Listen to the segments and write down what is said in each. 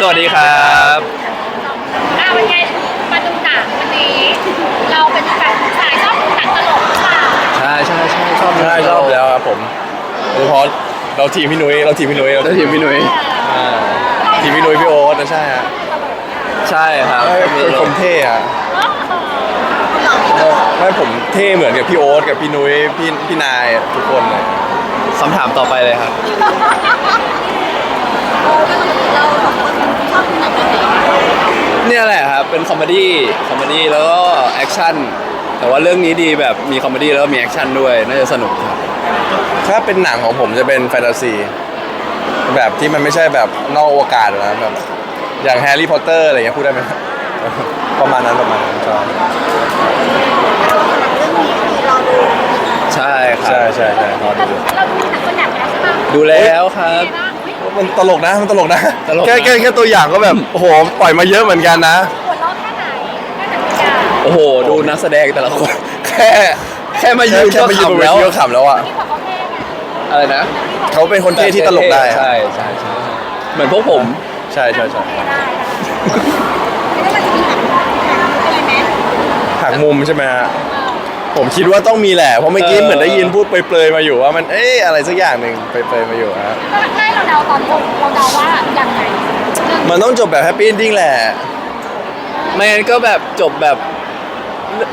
สวัสดีครับอ่าวันไงมาดูหนังวันนี้ เราเป็นแบบสายชอบดูหนังตลกหรือเปล่าใช่ใช่ใช่ชอบใช่ชอบแล้วครับผมโดยเฉพาะเราทีมพี่นุ้ยเราทีมพี่นุ้ยเราแล้วทีมพี่หนุ่ยอ่าทีมพี่นุ้ยพี่โอ๊ตนะใช่ฮะใช่ครับเอ้ยเป็นคนเท่อะไม่ผมเท่เหมือนกับพี่โอ๊ตกับพี่นุ้ยพี่พี่นายทุกคนเลยคำถามต่อไปเลยครับ เราสองคนช อบดูหนังแบบไหนเนี่ยแหละครับ เป็นคอมเมดี้ คอมเมดี้แล้วก็แอคชั่น แต่ว่าเรื่องนี้ดีแบบมีคอมเมดี้แล้วก็มีแอคชั่นด้วย น่าจะสนุกครับ ถ้าเป็นหนังของผมจะเป็นแฟนตาซี แบบที่มันไม่ใช่แบบนอกอวกาศนะแบบอย่างแฮร์รี่พอตเตอร์อะไรเงี้ยพูดได้ไหม ประมาณนั้นประมาณนั้นใช่ใช่ครัใช่บใช่ใช่รอดูเราดูหนังตัวอย่างแล้วใช่ปะดูแล้วครับ เป็นไงางอุ๊ย มันตลกนะ มันตลกนะ ตลกนะ แค่แค่แค่ตัวอย่างก็แบบ โอ้โห ปล่อยมาเยอะเหมือนกันนะ หัวเราะแค่ไหนแค่หนังตัวอย่างโอ้โห ดูนักแสดงแต่ละคน แค่แค่มายืนแค่ก็ไปยืนบนขำเวแล้วทีก็ขำแล้วอะ ที่บอกเขาเท่ไงอะไรนะเขาเป็นคนเท่ที่ตลกได้อะใช่ใช่ใช่เหมือนพวกผม ใช่ใช่ใช่เท่ได้แล้วมันจะมีหนังอะไรไหมหักมุมใช่ไหมฮะ ผมคิดว่าต้องมีแหละ เพราะเมื่อกี้เออเหมือนได้ยินพูดเปรยๆมาอยู่ว่ามันเอ๊ะอะไรสักอย่างหนึ่งเปรยๆมาอยู่ฮะก็ให้เราเดาตอนจบเราเดาว่ายังไงเรื่องมันต้องจบแบบแฮปปี้เอนดิ้งแหละ ไม่งั้นก็แบบจบแบบ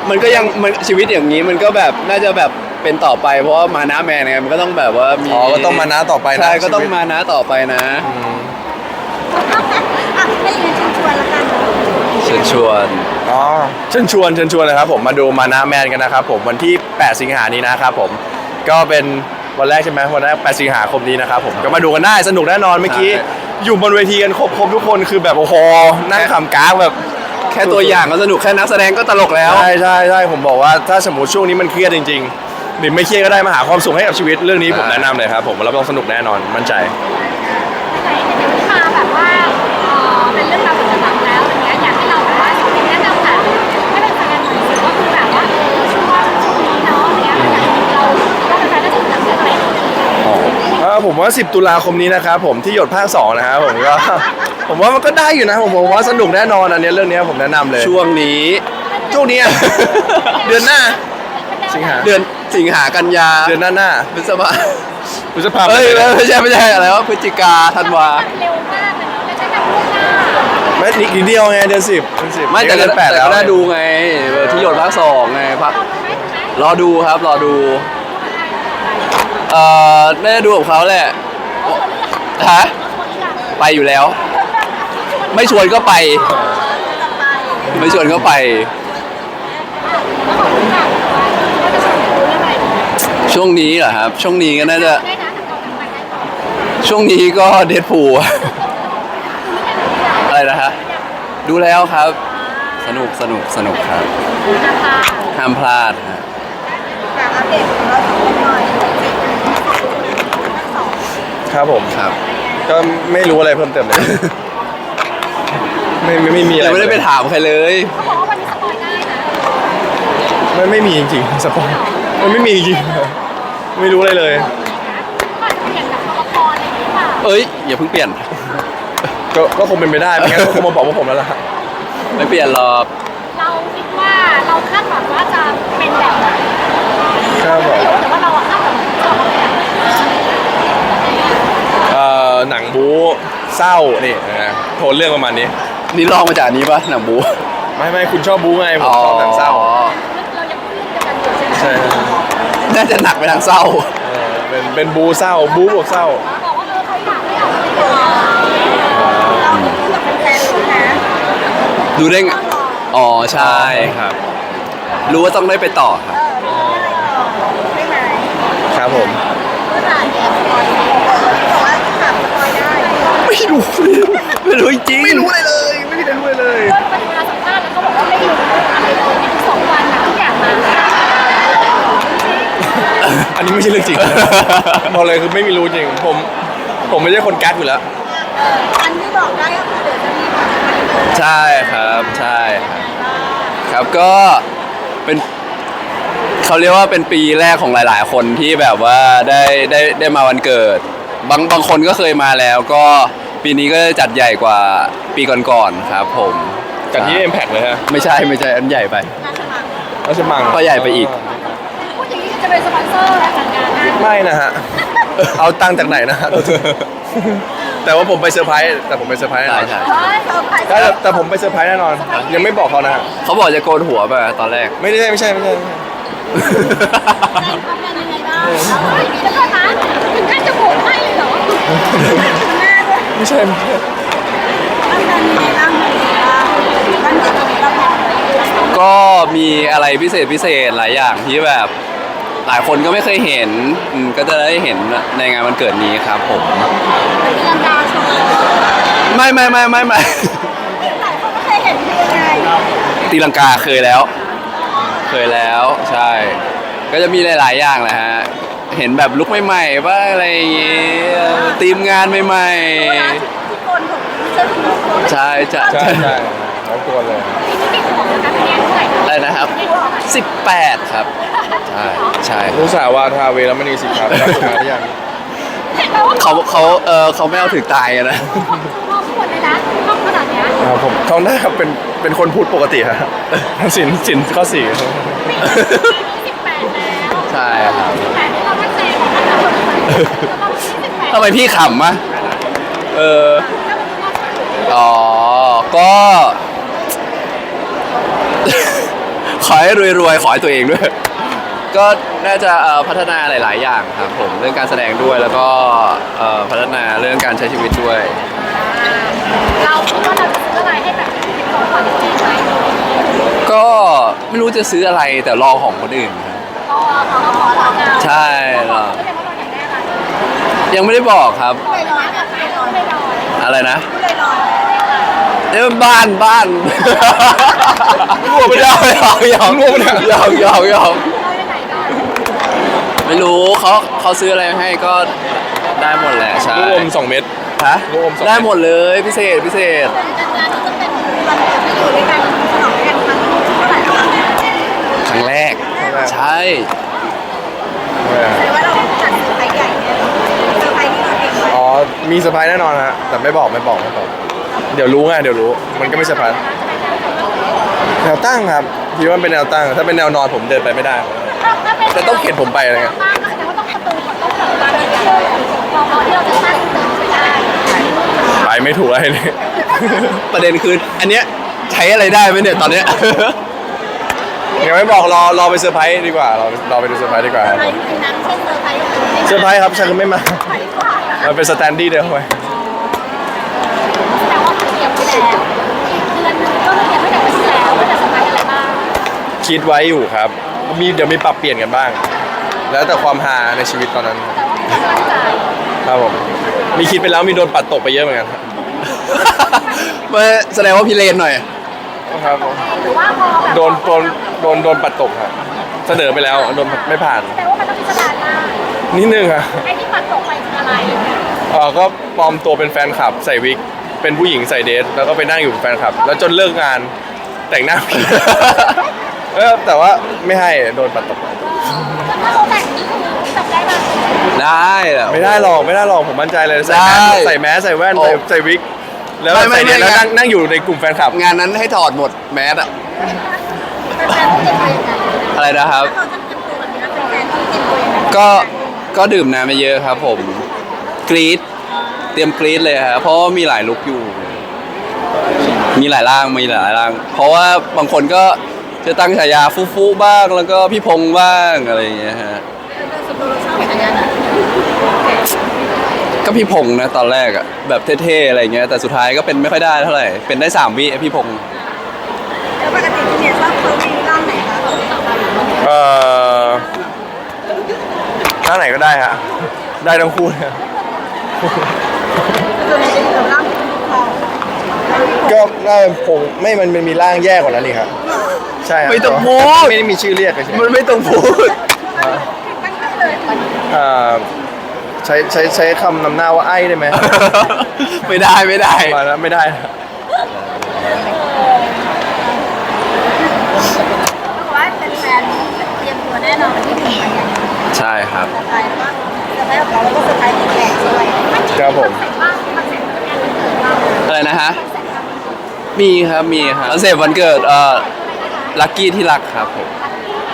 มันก็ยังมันชีวิตอย่างนี้มันก็แบบน่าจะแบบเป็นต่อไป เพราะว่ามานะแมนไงมันก็ต้องแบบว่ามีอ๋อก็ต้องมานะต่อไปนะใช่ก็ต้องชีวิตมานะต่อไปนะอืมอะให้ยืนชวนแล้วกันเชิญชวน อ๋อเชิญชวนเชิญชวนเลยครับผมมาดูมานะแมนกันนะครับผมวันที่ 8 สิงหานี้นะครับผมก็เป็นวันแรกใช่ไหมวันแรก 8 สิงหาคมนี้นะครับผมก็มาดูกันได้สนุกแน่นอนเมื่อกี้ อยู่บนเวทีกันครบครบทุกคนคือแบบโอ้โหนั่งขำก้างแบบแค่ตัวอย่างก็สนุกแค่นักแสดงก็ตลกแล้ว ใช่ใช่ใช่ผมบอกว่าถ้าสมมติช่วงนี้มันเครียดจริง ๆ หรือไม่เครียดก็ได้มาหาความสุขให้กับชีวิตเรื่องนี้ผมใช่แนะนำเลยครับผมรับรองสนุกแน่นอนมั่นใจ ผมว่า 10 ตุลาคมนี้นะครับผมที่หยดภาค2นะครับผมก็ ผมว่ามันก็ได้อยู่นะผมผมว่าสนุกแน่นอนอันเนี้ยเรื่องเนี้ยผมแนะนำเลย ช่วงนี้ ช่วงนี้อะเดือนหน้า สิงหา เดือนสิงหากันยาเดือนหน้าหน้าพฤษภาพฤษภาคมเอ้ยไม่ใช่ไม่ใช่อะไรวะพฤศจิกาธันวา เร็วมากเลยเนาะไม่ใช่แบบล่วงหน้าไม่นิดนิดเดียวไงเดือนสิบเดือนสิบไม่แต่เดืก็อนแปดแต่แล้วก็ได้ดูไงเออที่หยดภาคสองไงพักเราดูไหมถูกไหมรอดูครับ รอดู เอ่อน่าจะดูกับเขาแหละฮะไปอยู่แล้ว ไม่ชวนก็ไป ไม่ชวนก็ไป ช่วงนี้เหรอครับ ช่วงนี้ก็น่าจะได้นะแต่เราทำไปได้ก่อนช่วงนี้ก็เดดพูอะไรนะฮะดูแล้วครับ สนุกสนุกสนุกครับนะคะห้ามพลาดฮะ อยากอัปเดตของเราสองคนหน่อย ครับผม ครับก็ไม่รู้อะไรเพิ่มเติมเลย ไม่ไม่ไม่มีอะไรยังไม่ได้ไปถามใครเลย เขาบอกว่าวันนี้สปอยได้นะไม่ไม่มีจริงๆสปอยมันไม่มีจริงๆไม่รู้อะไรเลย ก็อาจจะเปลี่ยนแบบตัวละครอะไรอย่างนี้เปล่าเอ้ยอย่าเพิ่งเปลี่ยน ก็ก็คงเป็นไปได้ไม่งั้นก็คงมาบอกว่าผมแล้วล่ะไม่เปลี่ยนหรอกเราคิดว่าเราคาดหวังว่าจะเป็นแบบไหนครับผม ไม่รู้แต่ว่าเราอะคาดหวังว่าจะเป็นแบบไหนเอ่อ หนังบู๊เศร้านี่นะโทนเรื่องประมาณนี้ นี่ลองมาจากอันนี้ปะหนังบูไม่ไม่คุณชอบบู๊ไงผมชอบหนังเศร้าเรายังพูดเรื่องเดียวกันอยู่ใช่ไหมใช่น่าจะหนักไปทางเศร้าเออเป็นเป็นบู๊เศร้าบู๊บวกเศร้าบอกว่าเออเขาอยากให้ออกไปก่อนเราพูดกับแฟนๆรู้นะดูได้ไงอ๋อใช่ครับ รู้ว่าต้องได้ไปต่อครับได้ไหมครับผมเมื่อไหร่ ไม่รู้ ไม่รู้จริงไม่รู้อะไรเลย ไม่มีใครรู้อะไรเลยเพื่อนปฏิมาสัมภาษณ์แล้วก็บอกว่าไม่รู้อะไรเลยในทุกสองวันนะทุกอย่างมาอันนี้ไม่ใช่เรื่องจริง บอกเลยคือไม่มีรู้จริง ผม ผมไม่ใช่คนกักอยู่แล้ว อันที่บอกได้ก็คือเดี๋ยวจะมีผลงานใช่ครับ ใช่ครับครับก็เป็นเขาเรียกว่าเป็นปีแรกของหลาย ๆ คนที่แบบว่าได้ได้ได้มาวันเกิด บางบางคนก็เคยมาแล้วก็ ปีนี้ก็จัดใหญ่กว่าปีก่อนๆครับผมจากที่ Impact เลยฮะไม่ใช่ไม่ใช่อันใหญ่ไป งานสมัครราชมังก็ใหญ่ไปอีก พูดอย่างนี้จะเป็นสปอนเซอร์และจัดงานนะไม่นะฮะ เอาตังค์จากไหนนะฮะแต่ว่าผมไปเซอร์ไพรส์แต่ผมไปเซอร์ไพรส์แน่นอนใช่เฮ้ยเซอร์ไพรส์ใช่แต่แต่ผมไปเซอร์ไพรส์แน่นอน ยังไม่บอกเขานะฮะเขาบอกจะโกนหัวไปตอนแรก ไม่ได้ไม่ใช่ไม่ใช่ไม่ใช่ทำงานยังไงบ้างเฮ้ยเดี๋ยวก่อนนะถึงขั้นจะโหวตให้เลยเหรอหน้าด้วย ไม่ใช่ไม่ใช่ทำงานยังไงบ้างเลยว่าบ้านเกิดตรงนี้เราทำอะไรก็มีอะไรพิเศษพิเศษหลายอย่างที่แบบหลายคนก็ไม่เคยเห็นอืมก็จะได้เห็นในงานวันเกิดนี้ครับผมเป็นเรื่องดาวโชว์ไม่ไม่ไม่ไม่ไม่หลายคนก็เคยเห็นคือยังไงตีลังกาเคยแล้ว เคยแล้วใช่ ก็จะมีหลาย ๆ อย่างแหละฮะ เห็นแบบลุกใหม่ๆบ้างอะไรอย่างเงี้ยทีมงานใหม่ที่โกนผมเสื้อถุงมือๆใช่ใช่ใช่ใช่น้องตัวเลยปีนี้ติดหัวนะคะคะแนนเท่าไหร่อะไรนะครับติดหัวไหม18 ครับ ใช่ใช่รู้สาวว่าทาเวแล้วมันมีสิครับรับสมัครหรือยังเห็นไหมว่าเขาเขาเออเขาไม่เอาถึงตายอะนะห้องหมดเลยนะห้องขนาดเนี้ยครับผมเขาหน้าเป็นเป็นคนพูดปกติฮะสินสินข้อสี่ ปีนี้สิบแปดแล้วใช่ครับ สิบแปด ทำไมพี่ขำอะเออ อ๋อ ก็ ขอให้รวยๆ ขอให้ตัวเองด้วย ก็น่าจะเอ่อพัฒนาหลาย ๆ อย่างครับผม เรื่องการแสดงด้วยแล้วก็เอ่อพัฒนาเรื่องการใช้ชีวิตด้วย เราคิดว่าเราจะซื้ออะไรให้แบบเป็นของขวัญตัวเองไหมก็ไม่รู้จะซื้ออะไรแต่รอของคนอื่นครับ ก็ขอขอเราใช่เรารอ ก็เลยว่าเราอ ยากได้อะไรยังไม่ได้บอกครับไม่ลอยแบบไม่ลอยไม่ลอยอะไรนะไม่ลอยเอ้ยบ้านบ้านไม่ได้ยอมยอมยอมยอมยอมยอมเราไปไหนก่อนไม่รู้เขาเขาซื้ออะไรให้ก็ได้หมดแหละใช่ลูกอมสองเม็ด ฮะลูกอมสองได้หมดเลยพิเศษพิเศษงานนี้จะเป็นวันที่อยู่ด้วยกันฉลองด้วยกันครั้งเท่าไหร่แล้วครั้งแรก ใช่แสดงว่าเรา มีเซอร์ไพรส์แน่นอนฮะแต่ไม่บอกไม่บอกไม่บอก เดี๋ยวรู้ไงเดี๋ยวรู้ มันก็ไม่เซอร์ไพรส์แนวตั้งครับคิดว่าเป็นแนวตั้ง ถ้าเป็นแนวนอนผมเดินไปไม่ได้ แต่ต้องเข็นผมไปอะไรเงี้ยบ้านก็แสดงว่าต้องประตูก่อนต้องเปิดบานนิดเดียวพอพอที่เราจะตั้งตึกไม่ได้ไปไม่ถูกอะไรเลย ประเด็นคืออันเนี้ยใช้อะไรได้ไหมเนี่ยตอนเนี้ย ยังไม่บอกรอรอไปเซอร์ไพรส์ดีกว่ารอรอไปดูเซอร์ไพรส์ดีกว่าครับอะไรผมในนั้นเช่นเซอร์ไพรส์เซอร์ไพรส์ครับฉันก็ไม่มาไพรส์กว่ามันเป็นสแตนดี้เดียวไปแต่ว่าเขาเตรียมไว้แล้วอีกเดือนนึงก็เตรียมไว้แต่วันที่แล้วว่าจะเซอร์ไพรส์อะไรบ้างคิดไว้อยู่ครับ มีเดี๋ยวมีปรับเปลี่ยนกันบ้าง แล้วแต่ความฮาในชีวิตตอนนั้นแต่ว่ามีกำลังใจครับผมมีคิดไปแล้วมีโดนปัดตกไปเยอะเหมือนกันครับมาแสดงว่าพี่เลนหน่อยครับผม หรือว่าพอแบบ โดนโดน โดนโดนปัดตกครับเสนอไปแล้วโดนไม่ผ่านแต่ว่ามันต้องพิจารณานิดนึงครับไอ้ที่ปัดตกไปคืออะไรเออก็ปลอมตัวเป็นแฟนคลับใส่วิก เป็นผู้หญิงใส่เดรสแล้วก็ไปนั่งอยู่เป็นแฟนคลับ แล้วจนเลิกงานแต่งหน้าผี เออแต่ว่าไม่ให้โดนปัดตก แล้วถ้าเราแต่งนี่คือจับได้ไหมได้แหละไม่ได้หรอกไม่ได้หรอกผมมั่นใจเลยใส่แมสได้ใส่แมสใส่แว่นโอ้ใส่ใส่วิก แล้วไม่ไม่ใส่เดรสไม่แล้วไงนั่งนั่งอยู่ในกลุ่มแฟนคลับ งานนั้นให้ถอดหมดแมสอะ เป็นแฟนที่จะไปยังไงอะไรนะครับถ้าเราจะเตรียมตัวแบบนี้เป็นแฟนที่เตรียมตัวยังไงก็ก็ดื่มน้ำไม่เยอะครับ ผมกรีดเตรียมกรีดเลยครับเพราะว่ามีหลายลุกอยู่ มีหลายร่างมีหลายร่าง เพราะว่าบางคนก็จะตั้งฉายาฟุฟุบ้างแล้วก็พี่พงบ้างอะไรอย่างเงี้ยฮะเป็นสุดตัวเราชอบแต่งงานอะก็พี่พงนะตอนแรกอะแบบเท่ๆอะไรเงี้ยแต่สุดท้ายก็เป็นไม่ค่อยได้เท่าไหร่เป็นได้สามวิพี่พงแล้วปกติคุณเนี่ยชอบเฟิร์มร่างไหนคะ เอ่อท่าไหนก็ได้ฮะ ได้ทั้งคู่เลยคือในกับร่างทองก็น่าจะคงไม่มันมันมีร่างแย่กว่านั้นอีกครับ ใช่ครับไม่ต้องพูด ไม่ได้มีชื่อเรียกเลยใช่ไหมมันไม่ต้องพูดตั้งเลยเอ่อใช้ใช้ใช้คำนำหน้าว่าไอ้ได้ไหมไม่ได้ไม่ได้ มาแล้วไม่ได้นะ บอกว่าเป็นแฟนเตรียมตัวแน่นอนที่ถึงไปอย่าง ใช่ครับสไตล์ว่าสไตล์ของเราแล้วก็สไตล์แปลกๆด้วยครับผมว่ามันเป็นงานวันเกินะฮะ มีครับ มีครับคอนเซปต์วันเกิดเอ่อลัคกี้ที่รักครับผม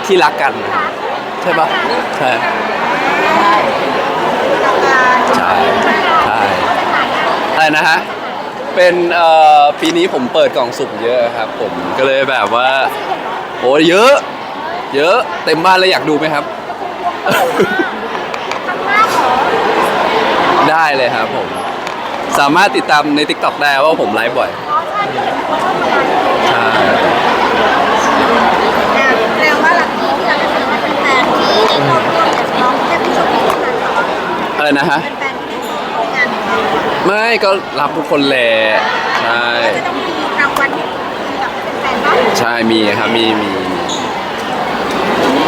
ที่รักกันนะครับใช่ปะใช่ใช่ ใช่ อะไรนะฮะ เป็นเอ่อปีนี้ผมเปิดกล่องสุ่มเยอะครับผม ก็เลยแบบว่า โอ้เยอะ เยอะ เต็มบ้านเลยอยากดูไหมครับ ได้เลยครับผม สามารถติดตามใน TikTok ได้ว่าผมไลฟ์บ่อยใช่แปลว่าหลักนี้ที่เราจะถือว่าเป็นแฟนที่ได้เข้าร่วมกับน้องแค่ผู้โชคดีเท่านั้นเหรอะไรนะฮะได้เข้าร่วมงานของเราไม่ก็รับทุกคนแหละใช่จะต้องมีรางวัลที่แบบเป็นแฟนบ้างใช่มีครับมีมี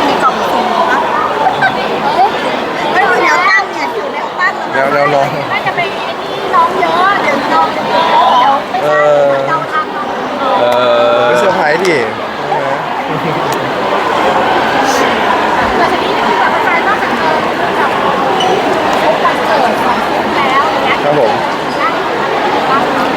ในกล่องสุ่มนะไม่มีแนวตั้งเนี่ยอยู่แน วตั้งแนวแนวน้องน่าจะเป็นที่น้องเยอะเดี๋ยวน้องจะเยอะเดี๋ยวไม่เอใช่อเราทำเราเออไม่เซอร์ไพรส์ดิแต่ทีนี้ที่แบบแฟนนอกจากเจอกับพบวันเกิดของฟุ๊กแล้วอย่างเงี้ยครับผม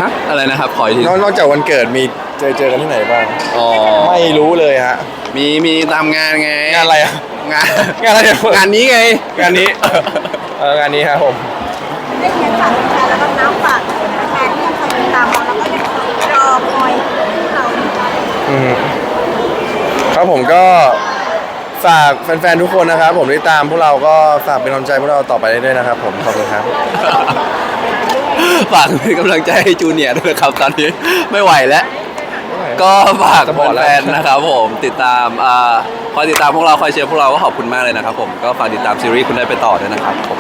ฮะอะไรนะครับขออีกทีนอกนอกจากวันเกิดมีเจอเจอกันที่ไหนบ้าง อ๋อไม่รู้เลยฮะ มีมีตามงานไงงานอะไรอะงานงานอะไรเนี่ยงานนี้ไงงานนี้เอองานนี้ครับผมได้เขียนฝากแฟนแล้วก็น้ำฝากแฟนที่คอยติดตามเราแล้วก็ยังรอคอยที่เราอืมครับผมก็ฝากแฟนๆทุกคนนะครับ ผมที่ตามพวกเราก็ฝากเป็นกำลังใจพวกเราต่อไปเรื่อยๆนะครับ ผมขอบคุณครับ ฝากเป็นกำลังใจให้จูเนียร์ด้วยครับตอนนี้ไม่ไหวแล้ว ก็ฝากจะบอกแล้ว แฟนๆนะครับผมติดตามอ่าคอยติดตามพวกเราคอยเชียร์พวกเราก็ขอบคุณมากเลยนะครับผมก็ฝากติดตามซีรีส์คุณได้ไปต่อด้วยนะครับผม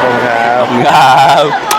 ขอบคุณครับ ครับ